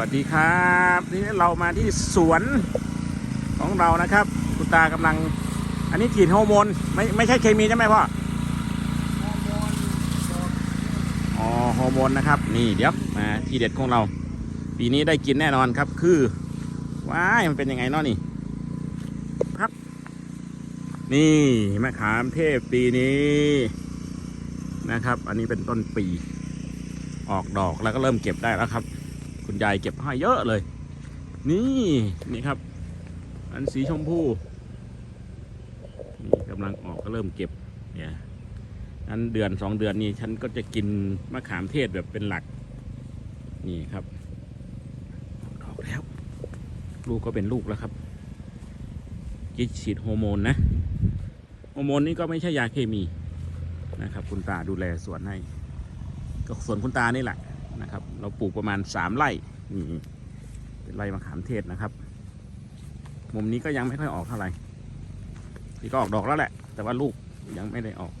วัสดีครับนี่เรามาที่สวนของเรานะครับ คุณตากำลัง อันนี้ฉีดฮอร์โมนไม่ไม่ใช่เคมีใช่ไหมพ่ออ๋อฮอร์โมนนะครับ นี่เดี๋ยวมาทีเด็ดของเรา ปีนี้ได้กินแน่นอนครับ คือว้ายมันเป็นยังไงเนาะนี่ครับ นี่มะขามเทพปีนี้นะครับ อันนี้เป็นต้นปี ออกดอกแล้วก็เริ่มเก็บได้แล้วครับ คุณยายเก็บให้เยอะเลย นี่นี่ครับ อันสีชมพูนี่กำลังออกก็เริ่มเก็บเนี่ยอันเดือนสองเดือนนี้ฉันก็จะกินมะขามเทศแบบเป็นหลัก นี่ครับออกดอกแล้ว ลูกก็เป็นลูกแล้วครับกินฉีดฮอร์โมนนะฮอร์โมนนี่ก็ไม่ใช่ยาเคมีนะครับ คุณตาดูแลสวนให้ ก็สวนคุณตานี่แหละ นะครับ เราปลูกประมาณสามไร่นี่เป็นไร่มะขามเทศนะครับ มุมนี้ก็ยังไม่ค่อยออกเท่าไหร่ที่ก็ออกดอกแล้วแหละ แต่ว่าลูกยังไม่ได้ออก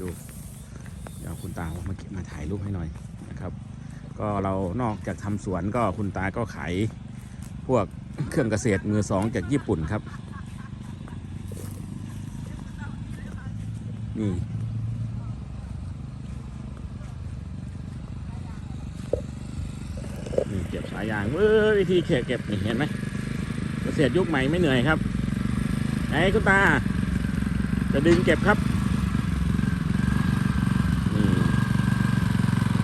ดูเดี๋ยวคุณตามาเก็บมาถ่ายรูปให้หน่อยนะครับ ก็เรานอกจากทำสวนก็คุณตาก็ขายพวกเครื่องเกษตรมือสองจากญี่ปุ่นครับ นี่นี่เก็บสายยางเว้ยวิธีเก็บเก็บนี่เห็นไหมเกษตรยุคใหม่ไม่เหนื่อยครับไหนคุณตา จะดึงเก็บครับนี่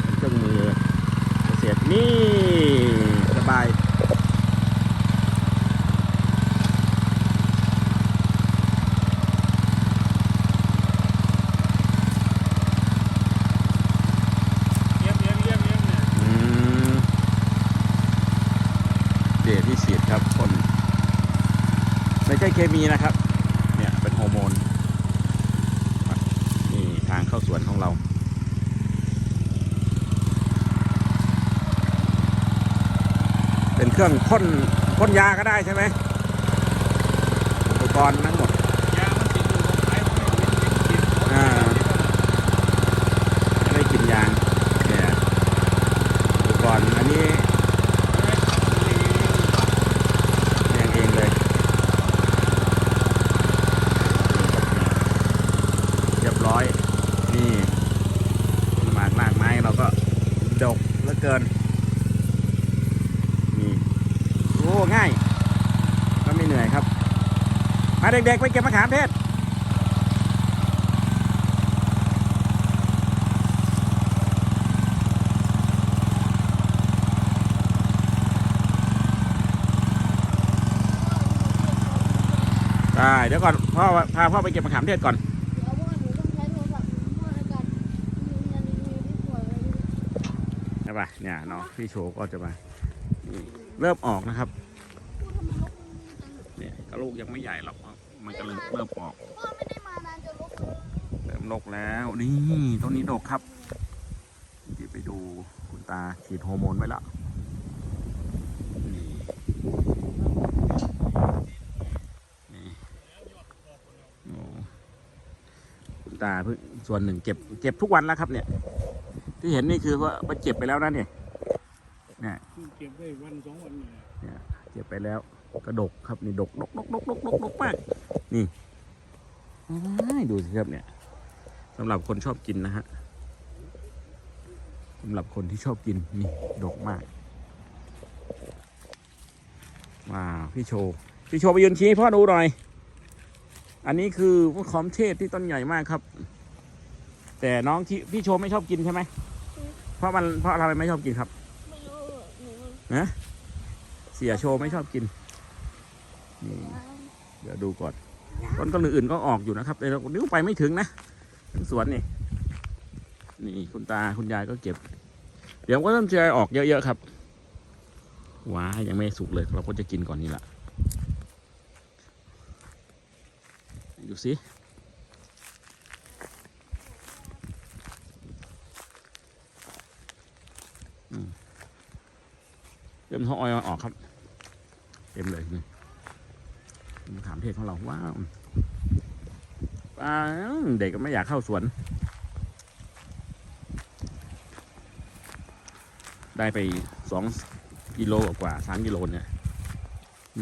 เป็นเครื่องมือเกษตรนี่สบาย เลี้ยงเลี้ยงเลี้ยงเลี้ยงเนี่ย อืมเดทที่ฉีดครับคนไม่ใช่ เคมีนะครับ เนี่ยเป็นฮอร์โมนนี่ทางเข้าสวนของเราเป็นเครื่องพ่นพ่นยาก็ได้ใช่ไหมอุปกรณ์ทั้งหมด ยามันติดอยู่ตรงไหนมันไม่ไม่ติด อ่า ไม่ได้กินยางเนี่ยอุปกรณ์อันนี้เลี้ยงเองเลยเรียบร้อย นี่ต้นหมากรากไม้เราก็ดกเหลือเกิน นี่ โอ้ ง่าย ก็ไม่ เหนื่อยครับ มาเด็กๆ ไปเก็บมะขามเทศได้เดี๋ยวก่อนพ่อพาพ่อไปเก็บมะขามเทศก่อนเอาว่าหนูต้องใช้โทรศัพท์เพื่อในการยืนยันรีวิวที่สวยเลยใช่ปะเนี่ยเนาะพี่โชก็จะมาเริ่มออกนะครับ พูดทำไมลกจัง เนี่ยก็ ลูกยังไม่ใหญ่หรอกมันก็เริ่มเริ่มออกพ่อไม่ได้มานานจนลกเลยเริ่มลกแล้วนี่ต้นนี้ดกครับเดี๋ยวไปดูคุณตาฉีดฮอร์โมนไว้แล้วนี่นี่โอ้คุณตาเพิ่งส่วนหนึ่งเก็บเก็บทุกวันแล้วครับเนี่ย ที่เห็นนี่คือว่ามันเจ็บไปแล้วนะเนี่ยเนี่ยเก็บได้วันสองวันเนี่ยเนี่ยเก็บไปแล้ว กระดกครับนี่ดกดกดกดกดกดกดกมากนี่ดูสิครับเนี่ยสำหรับคนชอบกินนะฮะสำหรับคนที่ชอบกินนี่ดกมากว้าวพี่โชว์พี่โชว์ไปยืนชี้ให้พ่อดูหน่อย อันนี้คือมะขามเทศที่ต้นใหญ่มากครับ แต่น้องที่พี่โชว์ไม่ชอบกินใช่ไหมเพราะมันเพราะอะไรไม่ชอบกินครับไม่รู้หนูนะเสียโชว์ไม่ชอบกิน นี่เดี๋ยวดูก่อนต้นต้นอื่นก็ออกอยู่นะครับแต่เรานิ้วไปไม่ถึงนะทั้งสวนนี่ นี่คุณตาคุณยายก็เก็บ เดี๋ยวก็เริ่มจะออกเยอะๆครับว้ายังไม่สุกเลยเราก็จะกินก่อนนี่แหละดูสิเริ่มท้องออยออกครับ เต็มเลยนี่ มะขามเทศของเราว้าวเด็กก็ไม่อยากเข้าสวน ได้ไปสองกิโลกว่าสามกิโลเนี่ย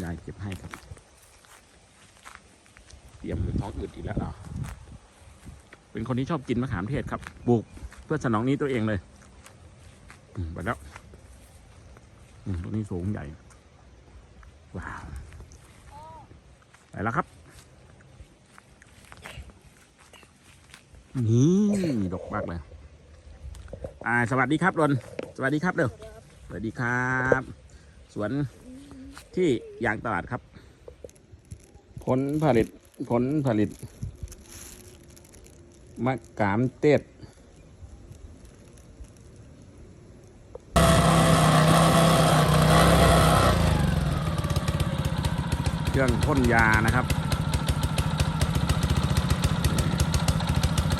ยายเก็บให้ครับเตรียมท้องอืดอีกแล้วเเป็นคนที่ชอบกินมะขามเทศครับปลูกเพื่อสนองนี้ตัวเองเลยไปแล้วตัวนี้สูงใหญ่ ว้าว แล้วครับ นี่ดกมากเลย อ่า สวัสดีครับรนสวัสดีครับเด้อสวัสดีครับ สวนที่ยางตลาดครับ ผลผลิตผลผลิตมะขามเทศ เครื่องพ่นยานะครับ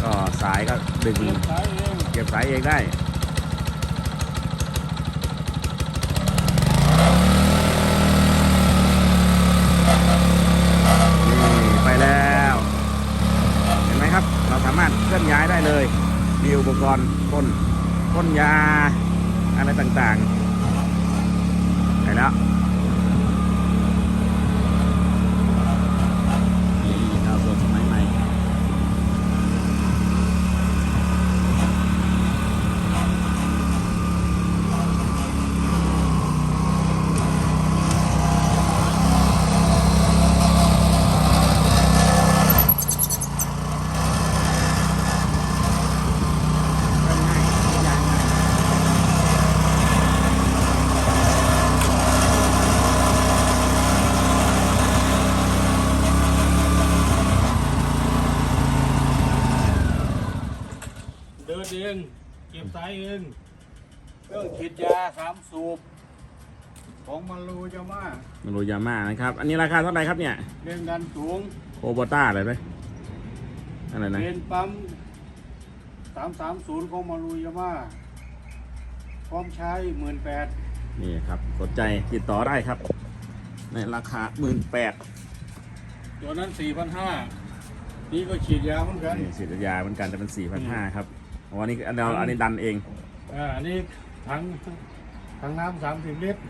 ก็สายก็ดึงเก็บสายเองได้นี่ไปแล้วเห็นไหมครับเราสามารถเคลื่อนย้ายได้เลย มีอุปกรณ์พ่นพ่นยา อะไรต่างๆไปแล้วนี่ดาวสดสมัยใหม่ เดินเองเก็บสายเองเครื่องฉีดยาสามสูบของมารูจะมามารูยาม่านะครับ อันนี้ราคาเท่าไหร่ครับเนี่ยเร่งดันสูงโคโบต้าอะไรไหมอะไรนะเป็นปั๊มสามสามศูนย์ของมารูยามาพร้อมใช้หมื่นแปดนี่ครับสนใจติดต่อได้ครับ ในราคาหมื่นแปดตัวนั้นสี่พันห้านี่ก็ฉีดยาเหมือนกันนี่สิทธิยาเหมือนกันจะเป็นสี่พันห้าครับอ๋ออันนี้อันเราอันนี้ดันเอง อ่าอันนี้ถังถังน้ำสามสิบลิตร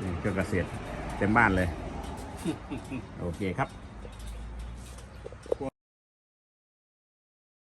นี่เครื่องเกษตรเต็มบ้านเลย โอเคครับ